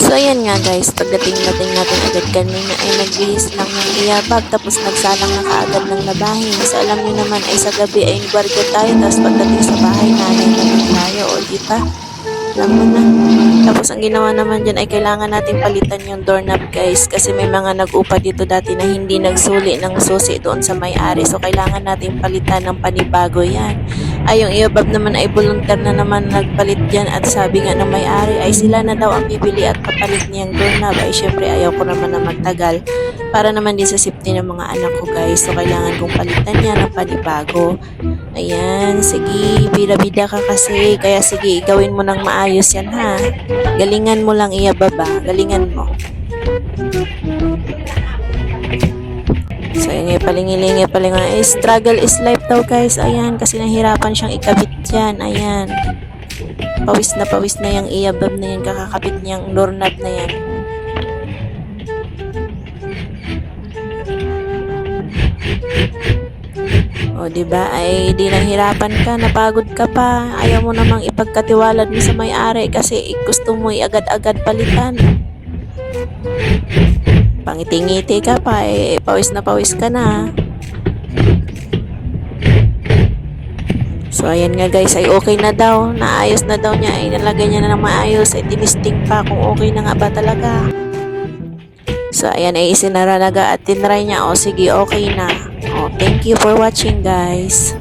So ayan nga guys, pagdating natin natin agad kanina ay nagbihis lang ng iyabag tapos nagsalang na kaagad ng labahin. So alam niyo naman ay sa gabi ay gwardiya tayo tapos pagdating sa bahay nanay naman tayo o di ba? Alam mo na. Tapos ang ginawa naman dyan ay kailangan nating palitan yung doorknob guys kasi may mga nag-upa dito dati na hindi nagsuli ng susi doon sa may-ari. So kailangan nating palitan ng panibago yan. Ay yung iyabab naman ay volunteer na naman nagpalit dyan at sabi nga ng may-ari ay sila na daw ang bibili at papalit niyang doorknob. Ay syempre ayaw ko naman na magtagal para naman din sa safety ng mga anak ko guys. So kailangan kong palitan niya ng panibago. Ayan, sige, bida-bida ka kasi. Kaya sige, gawin mo ng maayos yan ha. Galingan mo lang iya baba. Galingan mo. So, yung palingilingi palingan. Eh, struggle is life daw guys. Ayan, kasi nahirapan siyang ikabit yan. Ayan. Pawis na pawis na yung iyabab na yan. Kakakabit niyang doorknob na yan. O, di ba? Ay, di nahirapan ka, napagod ka pa. Ayaw mo namang ipagkatiwalad mo sa may-ari kasi gusto mo agad-agad palitan. Pangiti-ngiti ka pa, eh, pawis na pawis ka na. So, ayan nga guys, ay okay na daw. Naayos na daw niya. Ay, nalagay niya na ng maayos. Ay, tinisting pa kung okay na nga ba talaga. So, ayan ay isinaralaga at tinry niya. O, sige, okay na. O, thank you for watching guys.